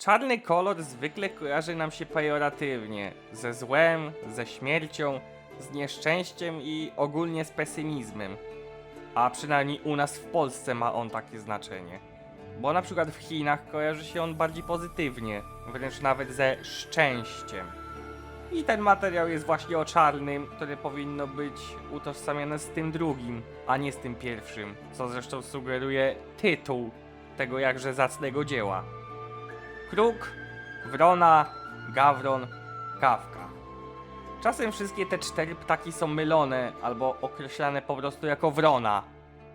Czarny kolor zwykle kojarzy nam się pejoratywnie, ze złem, ze śmiercią, z nieszczęściem i ogólnie z pesymizmem. A przynajmniej u nas w Polsce ma on takie znaczenie. Bo na przykład w Chinach kojarzy się on bardziej pozytywnie, wręcz nawet ze szczęściem. I ten materiał jest właśnie o czarnym, które powinno być utożsamiane z tym drugim, a nie z tym pierwszym, co zresztą sugeruje tytuł tego jakże zacnego dzieła. Kruk, Wrona, Gawron, Kawka. Czasem wszystkie te cztery ptaki są mylone albo określane po prostu jako wrona.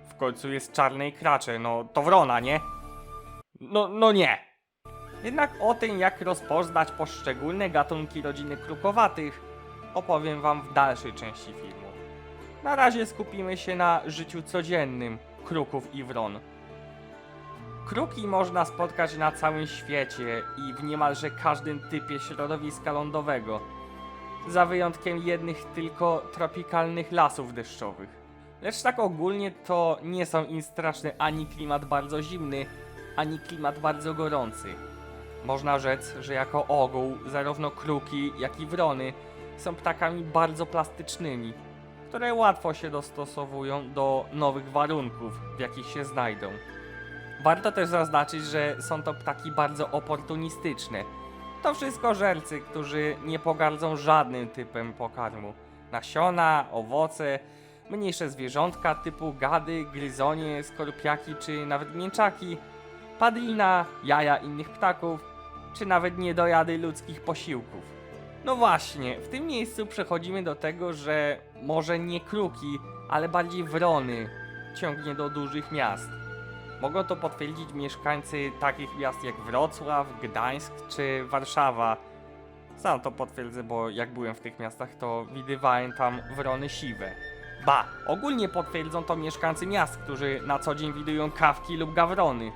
W końcu jest czarne i kracze, no to wrona, nie? No, no nie. Jednak o tym, jak rozpoznać poszczególne gatunki rodziny krukowatych, opowiem wam w dalszej części filmu. Na razie skupimy się na życiu codziennym kruków i wron. Kruki można spotkać na całym świecie i w niemalże każdym typie środowiska lądowego, za wyjątkiem jednych tylko tropikalnych lasów deszczowych. Lecz tak ogólnie to nie są im straszny ani klimat bardzo zimny, ani klimat bardzo gorący. Można rzec, że jako ogół zarówno kruki, jak i wrony są ptakami bardzo plastycznymi, które łatwo się dostosowują do nowych warunków, w jakich się znajdą. Warto też zaznaczyć, że są to ptaki bardzo oportunistyczne. To wszystko żercy, którzy nie pogardzą żadnym typem pokarmu. Nasiona, owoce, mniejsze zwierzątka typu gady, gryzonie, skorupiaki czy nawet mięczaki, padlina, jaja innych ptaków, czy nawet niedojady ludzkich posiłków. No właśnie, w tym miejscu przechodzimy do tego, że może nie kruki, ale bardziej wrony ciągnie do dużych miast. Mogą to potwierdzić mieszkańcy takich miast jak Wrocław, Gdańsk czy Warszawa. Sam to potwierdzę, bo jak byłem w tych miastach, to widywałem tam wrony siwe. Ba, ogólnie potwierdzą to mieszkańcy miast, którzy na co dzień widują kawki lub gawrony.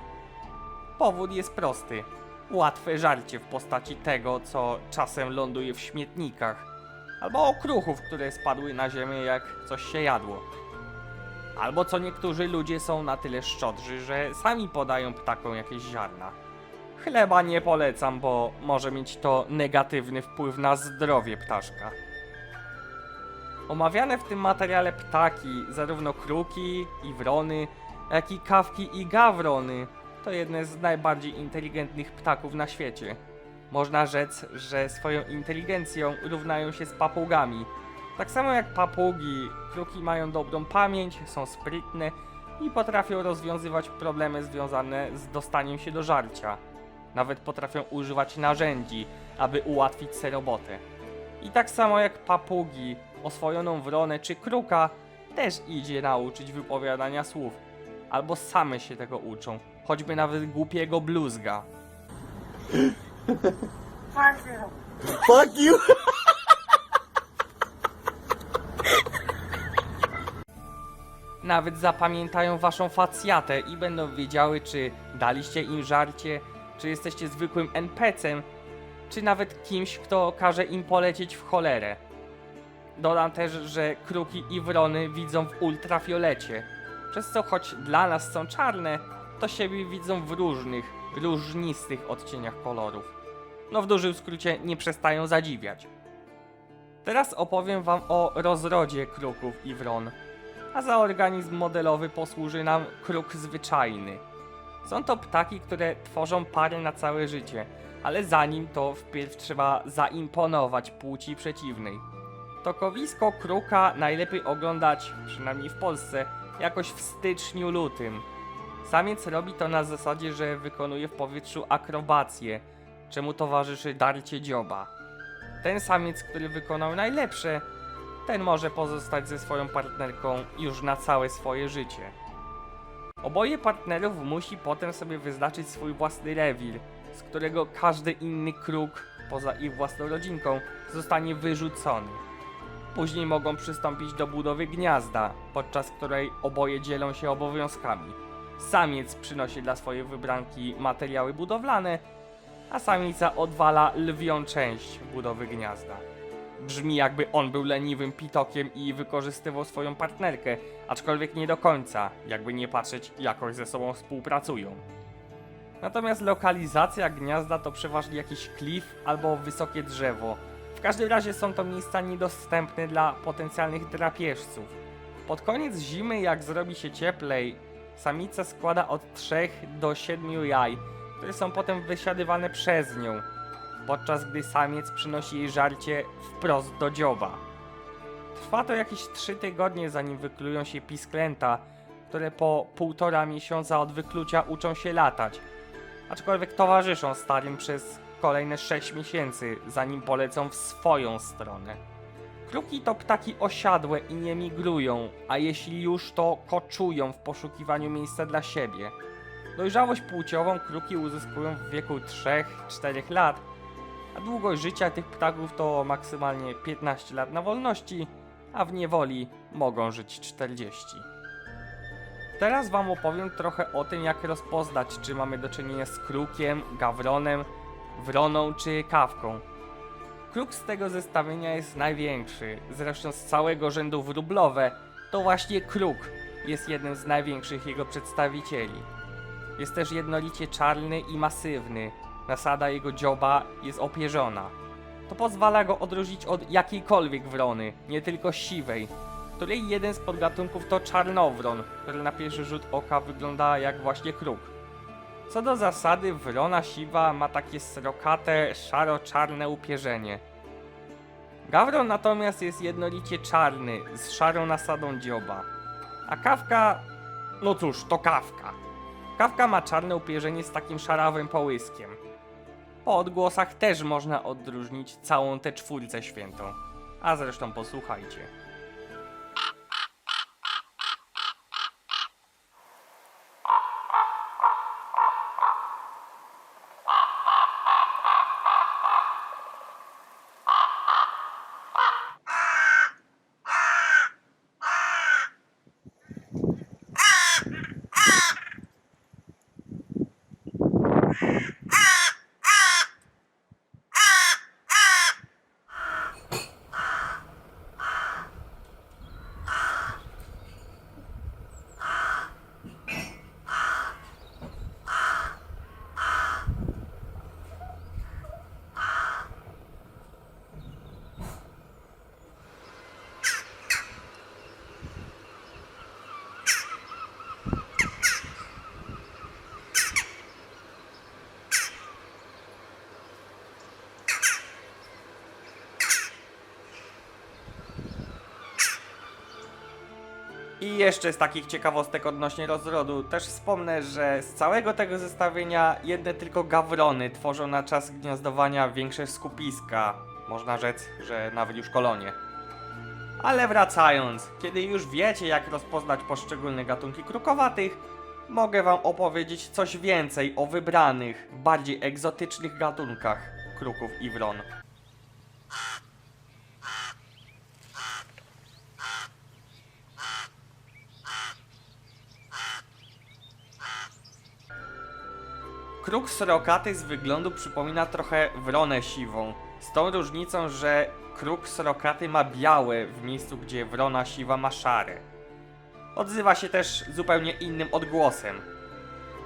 Powód jest prosty. Łatwe żarcie w postaci tego, co czasem ląduje w śmietnikach, albo okruchów, które spadły na ziemię jak coś się jadło. Albo co niektórzy ludzie są na tyle szczodrzy, że sami podają ptakom jakieś ziarna. Chleba nie polecam, bo może mieć to negatywny wpływ na zdrowie ptaszka. Omawiane w tym materiale ptaki, zarówno kruki i wrony, jak i kawki i gawrony, to jedne z najbardziej inteligentnych ptaków na świecie. Można rzec, że swoją inteligencją równają się z papugami. Tak samo jak papugi, kruki mają dobrą pamięć, są sprytne i potrafią rozwiązywać problemy związane z dostaniem się do żarcia. Nawet potrafią używać narzędzi, aby ułatwić sobie robotę. I tak samo jak papugi, oswojoną wronę czy kruka też idzie nauczyć wypowiadania słów. Albo same się tego uczą, choćby nawet głupiego bluzga. Fuck you! Nawet zapamiętają waszą facjatę i będą wiedziały, czy daliście im żarcie, czy jesteście zwykłym NPC-em, czy nawet kimś, kto każe im polecieć w cholerę. Dodam też, że kruki i wrony widzą w ultrafiolecie, przez co choć dla nas są czarne, to siebie widzą w różnych, różnistych odcieniach kolorów. No w dużym skrócie nie przestają zadziwiać. Teraz opowiem wam o rozrodzie kruków i wron a za organizm modelowy posłuży nam kruk zwyczajny. Są to ptaki, które tworzą pary na całe życie, ale zanim to wpierw trzeba zaimponować płci przeciwnej. Tokowisko kruka najlepiej oglądać, przynajmniej w Polsce, jakoś w styczniu-lutym. Samiec robi to na zasadzie, że wykonuje w powietrzu akrobację, czemu towarzyszy darcie dzioba. Ten samiec, który wykonał najlepsze, ten może pozostać ze swoją partnerką już na całe swoje życie. Oboje partnerów musi potem sobie wyznaczyć swój własny rewir, z którego każdy inny kruk, poza ich własną rodzinką, zostanie wyrzucony. Później mogą przystąpić do budowy gniazda, podczas której oboje dzielą się obowiązkami. Samiec przynosi dla swojej wybranki materiały budowlane, a samica odwala lwią część budowy gniazda. Brzmi jakby on był leniwym pitokiem i wykorzystywał swoją partnerkę, aczkolwiek nie do końca, jakby nie patrzeć jakoś ze sobą współpracują. Natomiast lokalizacja gniazda to przeważnie jakiś klif albo wysokie drzewo. W każdym razie są to miejsca niedostępne dla potencjalnych drapieżców. Pod koniec zimy, jak zrobi się cieplej, samica składa od 3 do 7 jaj, które są potem wysiadywane przez nią, podczas gdy samiec przynosi jej żarcie wprost do dzioba. Trwa to jakieś 3 tygodnie, zanim wyklują się pisklęta, które po półtora miesiąca od wyklucia uczą się latać, aczkolwiek towarzyszą starym przez kolejne 6 miesięcy, zanim polecą w swoją stronę. Kruki to ptaki osiadłe i nie migrują, a jeśli już to koczują w poszukiwaniu miejsca dla siebie. Dojrzałość płciową kruki uzyskują w wieku 3-4 lat, a długość życia tych ptaków to maksymalnie 15 lat na wolności, a w niewoli mogą żyć 40. Teraz Wam opowiem trochę o tym, jak rozpoznać, czy mamy do czynienia z krukiem, gawronem, wroną czy kawką. Kruk z tego zestawienia jest największy, zresztą z całego rzędu wróblowe, to właśnie kruk jest jednym z największych jego przedstawicieli. Jest też jednolicie czarny i masywny, nasada jego dzioba jest opierzona. To pozwala go odróżnić od jakiejkolwiek wrony, nie tylko siwej, której jeden z podgatunków to czarnowron, który na pierwszy rzut oka wygląda jak właśnie kruk. Co do zasady, wrona siwa ma takie srokate, szaro-czarne upierzenie. Gawron natomiast jest jednolicie czarny, z szarą nasadą dzioba. A kawka, no cóż, to kawka. Kawka ma czarne upierzenie z takim szarawym połyskiem. Po odgłosach też można odróżnić całą tę czwórcę świętą. A zresztą posłuchajcie. I jeszcze z takich ciekawostek odnośnie rozrodu, też wspomnę, że z całego tego zestawienia jedne tylko gawrony tworzą na czas gniazdowania większe skupiska. Można rzec, że nawet już kolonie. Ale wracając, kiedy już wiecie jak rozpoznać poszczególne gatunki krukowatych, mogę wam opowiedzieć coś więcej o wybranych, bardziej egzotycznych gatunkach kruków i wron. Kruk srokaty z wyglądu przypomina trochę wronę siwą. Z tą różnicą, że kruk srokaty ma białe w miejscu, gdzie wrona siwa ma szare. Odzywa się też zupełnie innym odgłosem.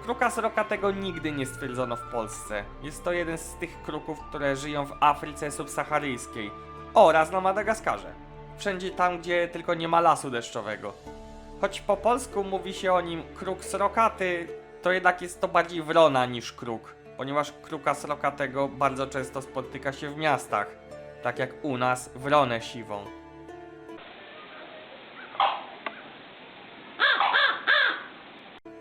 Kruka srokatego nigdy nie stwierdzono w Polsce. Jest to jeden z tych kruków, które żyją w Afryce subsaharyjskiej oraz na Madagaskarze. Wszędzie tam, gdzie tylko nie ma lasu deszczowego. Choć po polsku mówi się o nim kruk srokaty, to jednak jest to bardziej wrona niż kruk, ponieważ kruka srokatego bardzo często spotyka się w miastach, tak jak u nas wronę siwą.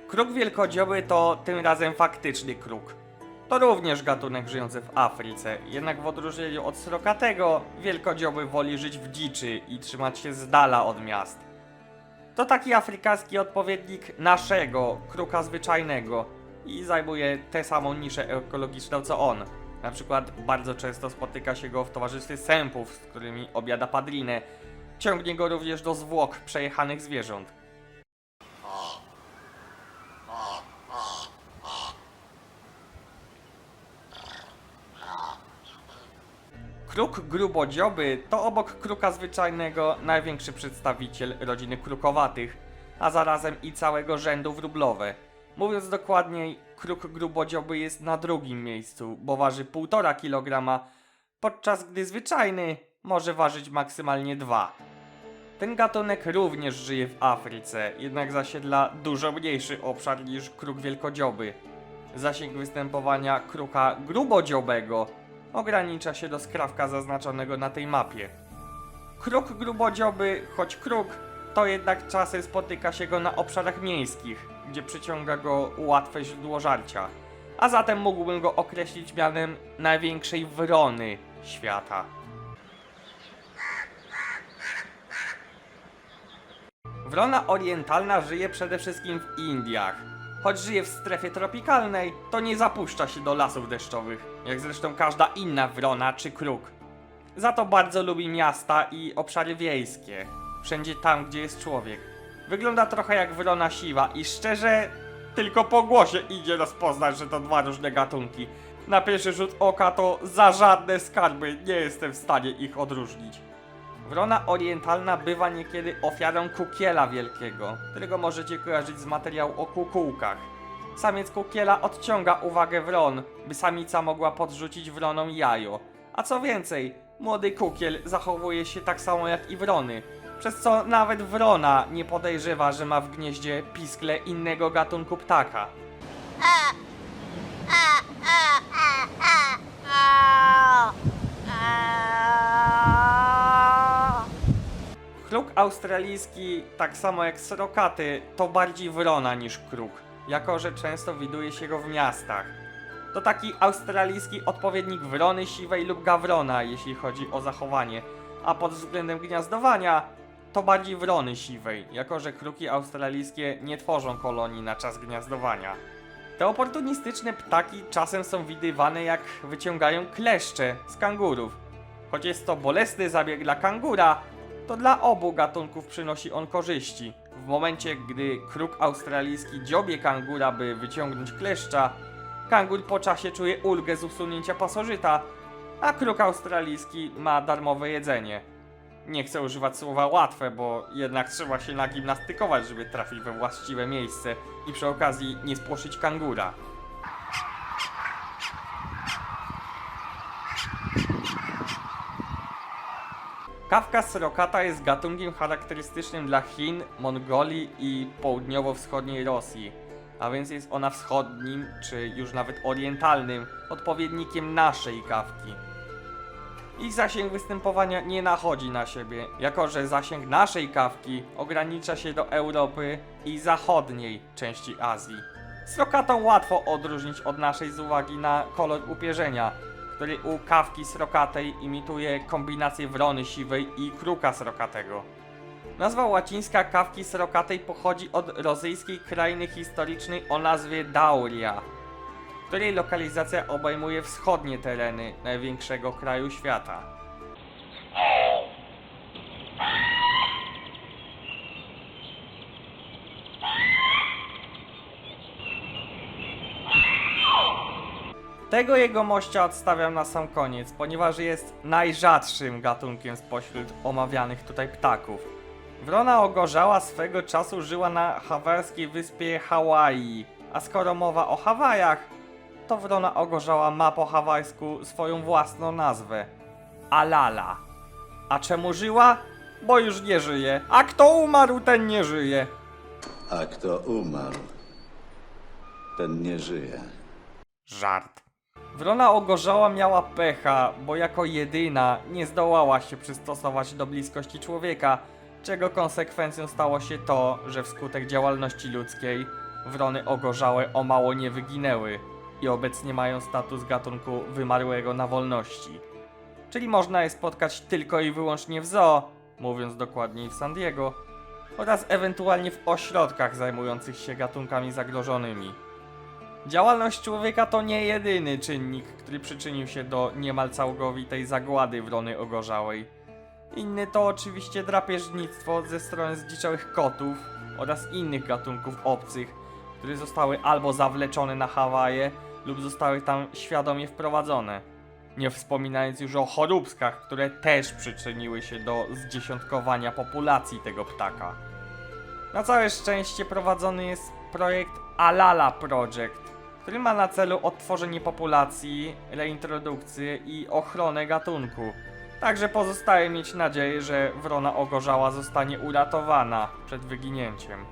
Kruk wielkodzioby to tym razem faktyczny kruk. To również gatunek żyjący w Afryce, jednak w odróżnieniu od srokatego, wielkodzioby woli żyć w dziczy i trzymać się z dala od miast. To taki afrykański odpowiednik naszego, kruka zwyczajnego i zajmuje tę samą niszę ekologiczną co on. Na przykład bardzo często spotyka się go w towarzystwie sępów, z którymi obiada padlinę. Ciągnie go również do zwłok przejechanych zwierząt. Kruk grubodzioby to obok kruka zwyczajnego największy przedstawiciel rodziny krukowatych, a zarazem i całego rzędu wróblowe. Mówiąc dokładniej, kruk grubodzioby jest na drugim miejscu, bo waży 1,5 kg, podczas gdy zwyczajny może ważyć maksymalnie 2. Ten gatunek również żyje w Afryce, jednak zasiedla dużo mniejszy obszar niż kruk wielkodzioby. Zasięg występowania kruka grubodziobego ogranicza się do skrawka zaznaczonego na tej mapie. Kruk grubodzioby, choć kruk, to jednak czasem spotyka się go na obszarach miejskich, gdzie przyciąga go łatwe źródło żarcia. A zatem mógłbym go określić mianem największej wrony świata. Wrona orientalna żyje przede wszystkim w Indiach. Choć żyje w strefie tropikalnej, to nie zapuszcza się do lasów deszczowych, jak zresztą każda inna wrona czy kruk. Za to bardzo lubi miasta i obszary wiejskie. Wszędzie tam, gdzie jest człowiek. Wygląda trochę jak wrona siwa i szczerze, tylko po głosie idzie rozpoznać, że to dwa różne gatunki. Na pierwszy rzut oka to za żadne skarby nie jestem w stanie ich odróżnić. Wrona orientalna bywa niekiedy ofiarą kukiela wielkiego, którego możecie kojarzyć z materiału o kukułkach. Samiec kukiela odciąga uwagę wron, by samica mogła podrzucić wronom jajo. A co więcej, młody kukiel zachowuje się tak samo jak i wrony, przez co nawet wrona nie podejrzewa, że ma w gnieździe piskle innego gatunku ptaka. Kruk australijski, tak samo jak srokaty, to bardziej wrona niż kruk, jako że często widuje się go w miastach. To taki australijski odpowiednik wrony siwej lub gawrona, jeśli chodzi o zachowanie, a pod względem gniazdowania to bardziej wrony siwej, jako że kruki australijskie nie tworzą kolonii na czas gniazdowania. Te oportunistyczne ptaki czasem są widywane jak wyciągają kleszcze z kangurów. Choć jest to bolesny zabieg dla kangura, to dla obu gatunków przynosi on korzyści. W momencie, gdy kruk australijski dziobie kangura, by wyciągnąć kleszcza, kangur po czasie czuje ulgę z usunięcia pasożyta, a kruk australijski ma darmowe jedzenie. Nie chcę używać słowa łatwe, bo jednak trzeba się nagimnastykować, żeby trafić we właściwe miejsce i przy okazji nie spłoszyć kangura. Kawka srokata jest gatunkiem charakterystycznym dla Chin, Mongolii i południowo-wschodniej Rosji, a więc jest ona wschodnim, czy już nawet orientalnym, odpowiednikiem naszej kawki. Ich zasięg występowania nie nachodzi na siebie, jako że zasięg naszej kawki ogranicza się do Europy i zachodniej części Azji. Srokatą łatwo odróżnić od naszej z uwagi na kolor upierzenia, który u kawki srokatej imituje kombinację wrony siwej i kruka srokatego. Nazwa łacińska kawki srokatej pochodzi od rosyjskiej krainy historycznej o nazwie Dauria, której lokalizacja obejmuje wschodnie tereny największego kraju świata. Tego jego mościa odstawiam na sam koniec, ponieważ jest najrzadszym gatunkiem spośród omawianych tutaj ptaków. Wrona ogorzała swego czasu żyła na hawajskiej wyspie Hawaii, a skoro mowa o Hawajach, to wrona ogorzała ma po hawajsku swoją własną nazwę Alala. A czemu żyła? Bo już nie żyje. A kto umarł, ten nie żyje. A kto umarł, ten nie żyje. Żart. Wrona ogorzała miała pecha, bo jako jedyna nie zdołała się przystosować do bliskości człowieka, czego konsekwencją stało się to, że wskutek działalności ludzkiej wrony ogorzałe o mało nie wyginęły i obecnie mają status gatunku wymarłego na wolności. Czyli można je spotkać tylko i wyłącznie w zoo, mówiąc dokładniej w San Diego, oraz ewentualnie w ośrodkach zajmujących się gatunkami zagrożonymi. Działalność człowieka to nie jedyny czynnik, który przyczynił się do niemal całkowitej zagłady wrony ogorzałej. Inny to oczywiście drapieżnictwo ze strony zdziczałych kotów oraz innych gatunków obcych, które zostały albo zawleczone na Hawaje lub zostały tam świadomie wprowadzone. Nie wspominając już o choróbskach, które też przyczyniły się do zdziesiątkowania populacji tego ptaka. Na całe szczęście prowadzony jest projekt Alala Project, który ma na celu odtworzenie populacji, reintrodukcję i ochronę gatunku. Także pozostaje mieć nadzieję, że wrona ogorzała zostanie uratowana przed wyginięciem.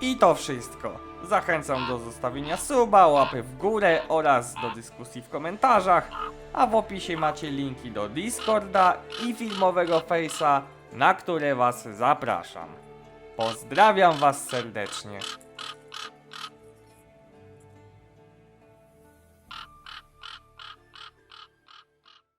I to wszystko. Zachęcam do zostawienia suba, łapy w górę oraz do dyskusji w komentarzach, a w opisie macie linki do Discorda i filmowego Face'a, na które Was zapraszam. Pozdrawiam Was serdecznie.